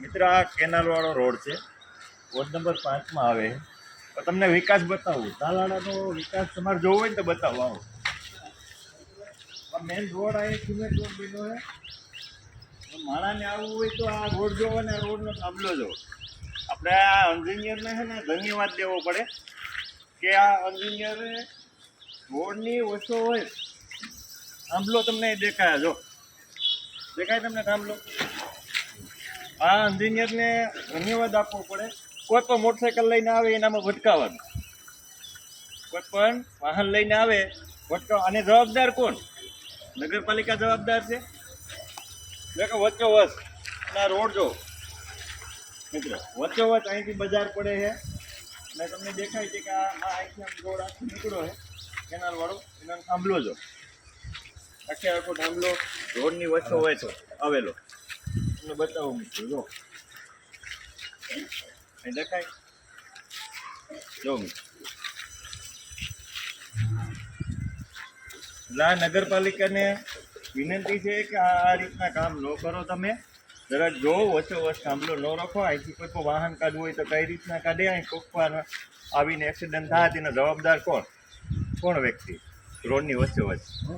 મિત્ર, આ કેનાલવાળો રોડ છે. વોર્ડ નંબર પાંચમાં આવે. તો તમને વિકાસ બતાવું. તાલાળાનો વિકાસ તમારે જોવો હોય ને તો બતાવો. આવો. આ મેઇન રોડ આ સિમેન્ટ રોડ બન્યો છે. માણાને આવવું હોય તો આ રોડ જોવો ને રોડનો થાંભલો જોવો. આપણે આ એન્જિનિયરને છે ને ધન્યવાદ દેવો પડે કે આ એન્જિનિયરે રોડની વસ્તુ હોય. થાંભલો તમને દેખાય. જો. દેખાય તમને થાંભલો? આ એન્જિનિયરને ધન્યવાદ આપવો પડે. કોઈ પણ મોટરસાઇકલ લઈને આવે એનામાં ભટકાવાનું. કોઈ પણ વાહન લઈને આવે, ભટકાવ અને જવાબદાર કોણ? નગરપાલિકા જવાબદાર છે? કે વચ્ચો વચ ના, રોડ જો. મિત્રો, વચ્ચો વચ અહીંથી બજાર પડે છે. અને તમને દેખાય છે કે આ અહીંથી રોડ આખો નીકળો છે. કેનાલ વાળો, એનો થાંભલો જો. આખે આખો થાંભલો રોડની વચ્ચો વચ આવેલો. તમને બતાવું મિત્રો, જો. દેખાય? જો એટલે નગરપાલિકાને વિનંતી છે કે આ રીતના કામ ન કરો તમે. જરા જો વચ્ચો વચ થાંભલો ન રાખો. અહીંથી કોઈ પણ વાહન કાઢવું હોય તો કઈ રીતના કાઢે? અહીં કોકવાર આવીને એક્સિડન્ટ થાય તેનો જવાબદાર કોણ? કોણ વ્યક્તિ? રોડની વચ્ચે વચ્ચે.